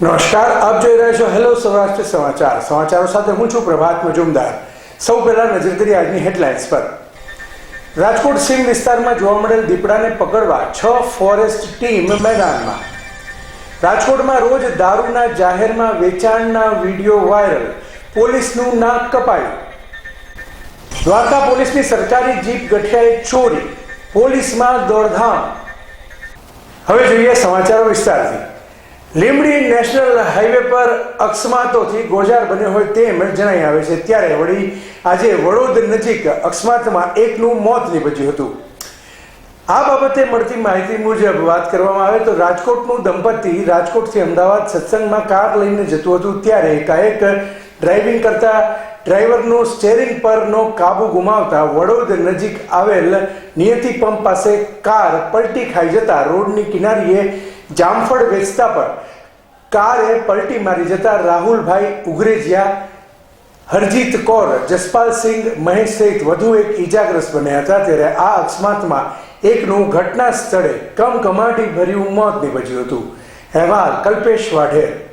નમસ્કાર, આપ જોઈ રહ્યા છો હેલો સૌરાષ્ટ્ર સમાચાર. સમાચારો સાથે હું છું પ્રભાત મજુમદાર. સૌ પહેલા નજર કરી આજની હેડલાઇન્સ પર. રાજકોટ સિંહ વિસ્તારમાં જોવા મળેલ દીપડાને પકડવા છ ફોરેસ્ટ ટીમ મેદાનમાં. રાજકોટમાં રોજ દારૂના જાહેરમાં વેચાણના વીડિયો વાયરલ. પોલીસનું નાક કપાયું. દ્વારકા પોલીસની સરકારી જીપ ગઠિયાએ ચોરી. પોલીસમાં દોડધામ. હવે જોઈએ સમાચારો વિસ્તારથી. લીંબડી નેશનલ હાઈવે પર અકસ્માતોથી ગોજાર બન્યો હોય તેમ જણાઈ આવે છે. ત્યારે વળી આજે વડોદ નજીક અકસ્માતમાં એકનું મોત નીપજ્યું હતું. આ બાબતે મળતી માહિતી મુજબ વાત કરવામાં આવે તો રાજકોટનું દંપતી રાજકોટથી અમદાવાદ સત્સંગમાં કાર લઈને જતું હતું. ત્યારે એકાએક ડ્રાઇવિંગ કરતા ડ્રાઈવરનો સ્ટેરિંગ પરનો કાબુ ગુમાવતા વડોદ નજીક આવેલ નિયતિ પંપ પાસે કાર પલટી ખાઈ જતા રોડની કિનારીએ જામફળ વેચતા પર કારે પલટી મારી જતા રાહુલભાઈ ઉગરેજિયા હરજીત કૌર, જસપાલ સિંહ મહેશ સહિત વધુ એક ઈજાગ્રસ્ત બન્યા હતા. ત્યારે આ અકસ્માતમાં એકનું ઘટના સ્થળે કમકમાટી ભર્યું મોત નીપજ્યું હતું. અહેવાલ કલ્પેશ વાઢેર.